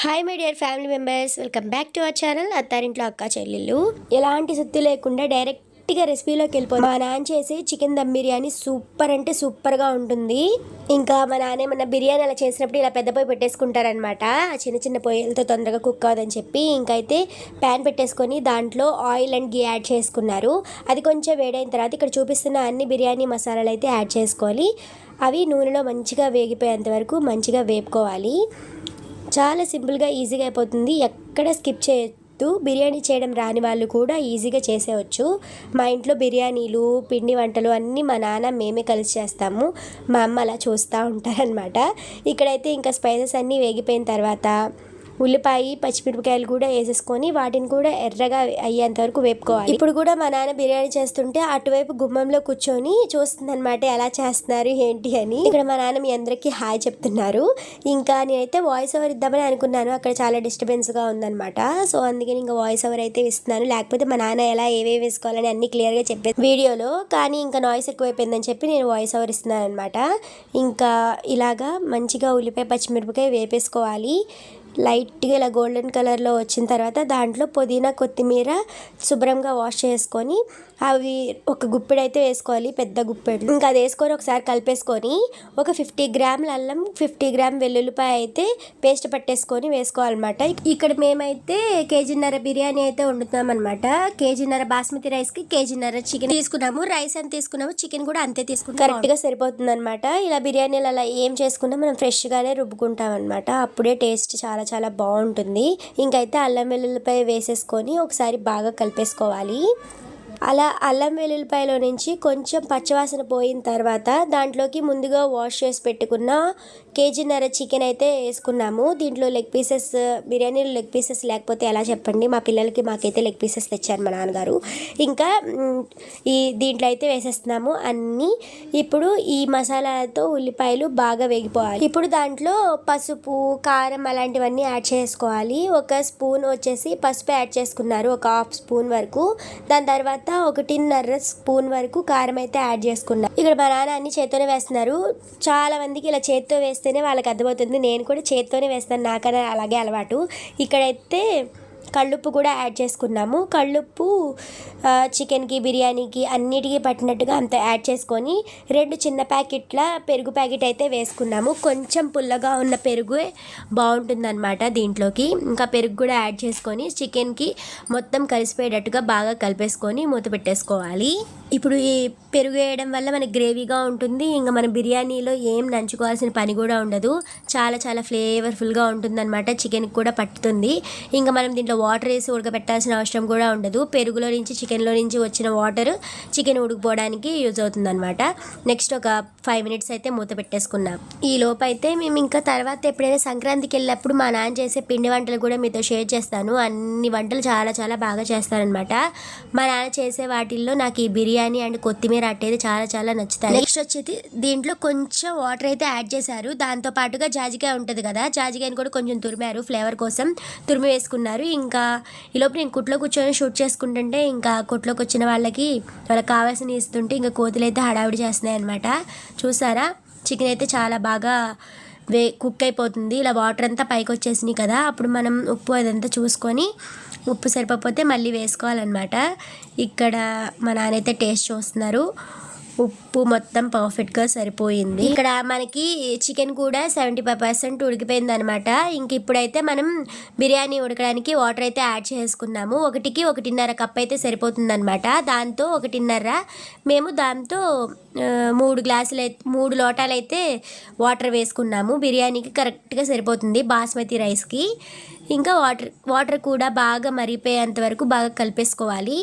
Hi my dear family members welcome back to our channel అత్తారింట్లో అక్క చెల్లెళ్ళు. ఎలాంటి సుత్తి లేకుండా డైరెక్ట్గా రెసిపీలోకి వెళ్ళిపోయి మా నాన్న చేసే చికెన్ దమ్ బిర్యానీ సూపర్ అంటే సూపర్గా ఉంటుంది. ఇంకా మా నాన్న ఏమన్నా బిర్యానీ అలా చేసినప్పుడు ఇలా పెద్ద పొయ్యి పెట్టేసుకుంటారనమాట చిన్న చిన్న పొయ్యిలతో తొందరగా కుక్ అవ్వదని చెప్పి ఇంకైతే ప్యాన్ పెట్టేసుకొని దాంట్లో ఆయిల్ అండ్ గీ యాడ్ చేసుకున్నారు. అది కొంచెం వేడైన తర్వాత ఇక్కడ చూపిస్తున్న అన్ని బిర్యానీ మసాలాలు అయితే యాడ్ చేసుకోవాలి. అవి నూనెలో మంచిగా వేగిపోయేంత వరకు మంచిగా వేపుకోవాలి. చాలా సింపుల్గా ఈజీగా అయిపోతుంది. ఎక్కడ స్కిప్ చేయొద్దు. బిర్యానీ చేయడం రాని వాళ్ళు కూడా ఈజీగా చేసేయచ్చు. మా ఇంట్లో బిర్యానీలు పిండి వంటలు అన్నీ మా నాన్న మేమే కలిసి చేస్తాము. మా అమ్మ అలా చూస్తూ ఉంటారనమాట ఇక్కడైతే ఇంకా స్పైసెస్ అన్నీ వేగిపోయిన తర్వాత ఉల్లిపాయ పచ్చిమిరపకాయలు కూడా వేసేసుకొని వాటిని కూడా ఎర్రగా అయ్యేంత వరకు వేపుకోవాలి. ఇప్పుడు కూడా మా నాన్న బిర్యానీ చేస్తుంటే అటువైపు గుమ్మంలో కూర్చొని చూస్తుంది అనమాట ఎలా చేస్తున్నారు ఏంటి అని. ఇక్కడ మా నాన్న మీ అందరికీ హాయ్ చెప్తున్నారు. ఇంకా నేనైతే వాయిస్ ఓవర్ ఇద్దామని అనుకున్నాను అక్కడ చాలా డిస్టర్బెన్స్గా ఉందన్నమాట. సో అందుకని ఇంకా వాయిస్ ఓవర్ అయితే ఇస్తున్నాను. లేకపోతే మా నాన్న ఎలా ఏవేవి వేసుకోవాలని అన్ని క్లియర్గా చెప్పే వీడియోలో కానీ ఇంకా నాయిస్ ఎక్కువైపోయిందని చెప్పి నేను వాయిస్ ఓవర్ ఇస్తున్నాను అనమాట ఇంకా ఇలాగా మంచిగా ఉల్లిపాయ పచ్చిమిరపకాయ వేపేసుకోవాలి. లైట్గా ఇలా గోల్డెన్ కలర్లో వచ్చిన తర్వాత దాంట్లో పుదీనా కొత్తిమీర శుభ్రంగా వాష్ చేసుకొని అవి ఒక గుప్పెడు అయితే వేసుకోవాలి పెద్ద గుప్పెడు. ఇంకా అది వేసుకొని ఒకసారి కలిపేసుకొని ఒక ఫిఫ్టీ గ్రాముల అల్లం ఫిఫ్టీ గ్రామ్ వెల్లుల్లిపాయ అయితే పేస్ట్ పట్టేసుకొని వేసుకోవాలన్నమాట. ఇక్కడ మేమైతే కేజీన్నర బిర్యానీ అయితే వండుతున్నాం అనమాట కేజీన్నర బాస్మతి రైస్కి కేజీన్నర చికెన్ తీసుకున్నాము. రైస్ ఎంత తీసుకున్నాము చికెన్ కూడా అంతే తీసుకున్నాం కరెక్ట్గా సరిపోతుంది అనమాట ఇలా బిర్యానీలు అలా ఏం చేసుకున్నా మనం ఫ్రెష్గానే రుబ్బుకుంటాం అనమాట అప్పుడే టేస్ట్ చాలా చాలా బాగుంటుంది. ఇంకైతే అల్లం వెల్లుల్లిపాయ వేసేసుకొని ఒకసారి బాగా కలిపేసుకోవాలి. అలా అల్లం వెల్లుల్లిపాయలో నుంచి కొంచెం పచ్చవాసన పోయిన తర్వాత దాంట్లోకి ముందుగా వాష్ చేసి పెట్టుకున్న కేజీన్నర చికెన్ అయితే వేసుకున్నాము. దీంట్లో లెగ్ పీసెస్ బిర్యానీలో లెగ్ పీసెస్ లేకపోతే ఎలా చెప్పండి? మా పిల్లలకి మాకైతే లెగ్ పీసెస్ తెచ్చారు మా నాన్నగారు. ఇంకా ఈ దీంట్లో అయితే వేసేస్తున్నాము అన్నీ. ఇప్పుడు ఈ మసాలాలతో ఉల్లిపాయలు బాగా వేగిపోవాలి. ఇప్పుడు దాంట్లో పసుపు కారం అలాంటివన్నీ యాడ్ చేసుకోవాలి. ఒక స్పూన్ వచ్చేసి పసుపు యాడ్ చేసుకున్నారు. ఒక హాఫ్ స్పూన్ వరకు. దాని తర్వాత ఒకటిన్నర స్పూన్ వరకు కారం అయితే యాడ్ చేసుకున్నా. ఇక్కడ మా నాన్న అన్ని చేత్తోనే వేస్తున్నారు. చాలా మందికి ఇలా చేత్తో వేస్తేనే వాళ్ళకి అర్థమవుతుంది. నేను కూడా చేత్తోనే వేస్తాను. నాకన్నా అలాగే అలవాటు. ఇక్కడైతే కళ్ళుప్పు కూడా యాడ్ చేసుకున్నాము. కళ్ళుప్పు చికెన్కి బిర్యానీకి అన్నిటికీ పట్టినట్టుగా అంత యాడ్ చేసుకొని రెండు చిన్న ప్యాకెట్ల పెరుగు ప్యాకెట్ అయితే వేసుకున్నాము. కొంచెం పుల్లగా ఉన్న పెరుగు బాగుంటుందన్నమాట దీంట్లోకి. ఇంకా పెరుగు కూడా యాడ్ చేసుకొని చికెన్కి మొత్తం కలిసిపోయేటట్టుగా బాగా కలిపేసుకొని మూత పెట్టేసుకోవాలి. ఇప్పుడు ఈ పెరుగు వేయడం వల్ల మనకి గ్రేవీగా ఉంటుంది. ఇంకా మన బిర్యానీలో ఏం నంచుకోవాల్సిన పని కూడా ఉండదు. చాలా చాలా ఫ్లేవర్ఫుల్గా ఉంటుందన్నమాట. చికెన్కి కూడా పట్టుతుంది. ఇంకా మనం దీంట్లో వాటర్ వేసి ఉడకబెట్టాల్సిన అవసరం కూడా ఉండదు. పెరుగులో నుంచి చికెన్లో నుంచి వచ్చిన వాటర్ చికెన్ ఉడికిపోవడానికి యూజ్ అవుతుందన్నమాట. నెక్స్ట్ ఒక ఫైవ్ మినిట్స్ అయితే మూత పెట్టేసుకున్నాం. ఈ లోపు అయితే మేము ఇంకా తర్వాత ఎప్పుడైనా సంక్రాంతికి వెళ్ళినప్పుడు మా నాన్న చేసే పిండి వంటలు కూడా మీతో షేర్ చేస్తాను. అన్ని వంటలు చాలా చాలా బాగా చేస్తారనమాట మా నాన్న చేసే వాటిల్లో నాకు ఈ బిర్యానీ అండ్ కొత్తిమీర అట్టేది చాలా చాలా నచ్చుతాయి. నెక్స్ట్ వచ్చేది దీంట్లో కొంచెం వాటర్ అయితే యాడ్ చేశారు. దాంతో పాటుగా జాజికాయ ఉంటుంది కదా జాజికాయని కూడా కొంచెం తురిమారు ఫ్లేవర్ కోసం. తురిమి వేసుకున్నారు. ఇంకా ఇంకా ఈలోపు నేను కుట్లో కూర్చొని షూట్ చేసుకుంటుంటే ఇంకా కుట్లోకి వచ్చిన వాళ్ళకి వాళ్ళకి కావాల్సిన ఇస్తుంటే ఇంకా కోతులు అయితే హడావిడి చేస్తున్నాయి అనమాట చూసారా? చికెన్ అయితే చాలా బాగా వే కుక్ అయిపోతుంది. ఇలా వాటర్ అంతా పైకి వచ్చేసినాయి కదా అప్పుడు మనం ఉప్పు అదంతా చూసుకొని ఉప్పు సరిపోతే మళ్ళీ వేసుకోవాలన్నమాట. ఇక్కడ మా నాన్న అయితే టేస్ట్ చూస్తున్నారు. ఉప్పు మొత్తం పర్ఫెక్ట్గా సరిపోయింది. ఇక్కడ మనకి చికెన్ కూడా సెవెంటీ ఫైవ్ పర్సెంట్ ఉడికిపోయింది అనమాట ఇంక ఇప్పుడైతే మనం బిర్యానీ ఉడకడానికి వాటర్ అయితే యాడ్ చేసుకున్నాము. ఒకటికి ఒకటిన్నర కప్ అయితే సరిపోతుంది అనమాట దాంతో ఒకటిన్నర మేము దాంతో మూడు గ్లాసులు అయితే మూడు లోటాలు అయితే వాటర్ వేసుకున్నాము. బిర్యానీకి కరెక్ట్గా సరిపోతుంది బాస్మతి రైస్కి ఇంకా వాటర్ వాటర్ కూడా బాగా మరిగిపోయేంత వరకు బాగా కలిపేసుకోవాలి.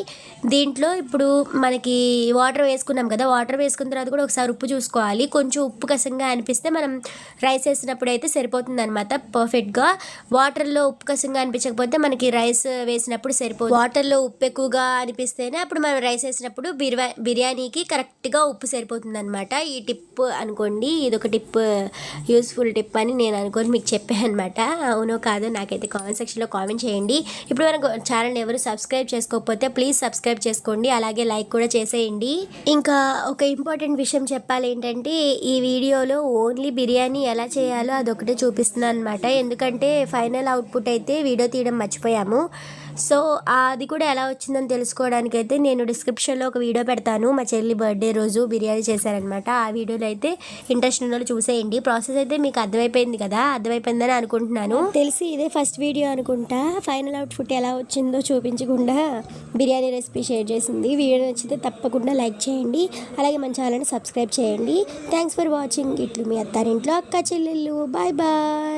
దీంట్లో ఇప్పుడు మనకి వాటర్ వేసుకున్నాం కదా వాటర్ వేసుకున్న తర్వాత కూడా ఒకసారి ఉప్పు చూసుకోవాలి. కొంచెం ఉప్పు కసంగా అనిపిస్తే మనం రైస్ వేసినప్పుడు అయితే సరిపోతుంది అనమాట పర్ఫెక్ట్గా. వాటర్లో ఉప్పు కసంగా అనిపించకపోతే మనకి రైస్ వేసినప్పుడు సరిపోతుంది వాటర్లో ఉప్పు ఎక్కువగా అనిపిస్తేనే అప్పుడు మనం రైస్ వేసినప్పుడు బిర్యా బిర్యానీకి కరెక్ట్గా ఉప్పు సరిపోతుంది అనమాట ఈ టిప్ అనుకోండి ఇది ఒక టిప్ యూస్ఫుల్ టిప్ అని నేను అనుకొని మీకు చెప్పాను అనమాట అవునో కాదో నాకైతే కామెంట్ సెక్షన్లో కామెంట్ చేయండి. ఇప్పుడు మన ఛానల్ ఎవరు సబ్స్క్రైబ్ చేసుకోకపోతే ప్లీజ్ సబ్స్క్రైబ్ చేసుకోండి. అలాగే లైక్ కూడా చేసేయండి. ఇంకా ఒక ఇంపార్టెంట్ విషయం చెప్పాలి ఏంటంటే ఈ వీడియోలో ఓన్లీ బిర్యానీ ఎలా చేయాలో అదొకటే చూపిస్తున్నాను అనమాట ఎందుకంటే ఫైనల్ అవుట్పుట్ అయితే వీడియో తీయడం మర్చిపోయాము. సో అది కూడా ఎలా వచ్చిందని తెలుసుకోవడానికి అయితే నేను డిస్క్రిప్షన్లో ఒక వీడియో పెడతాను. మా చెల్లి బర్త్డే రోజు బిర్యానీ చేశారనమాట ఆ వీడియోలో అయితే ఇంట్రెస్ట్ ఉన్న వాళ్ళు చూసేయండి. ప్రాసెస్ అయితే మీకు అర్థమైపోయింది కదా? అర్థమైపోయిందని అనుకుంటున్నాను. తెలిసి ఇదే ఫస్ట్ వీడియో అనుకుంటా. ఫైనల్ అవుట్పుట్ ఎలా వచ్చిందో చూపించకుండా బిర్యానీ రెసిపీ షేర్ చేసింది. వీడియో నచ్చితే తప్పకుండా లైక్ చేయండి. అలాగే మన ఛానల్ని సబ్స్క్రైబ్ చేయండి. Thanks for watching. ఇట్లు మీ అత్తారింట్లో అక్క చెల్లెళ్ళు. Bye bye.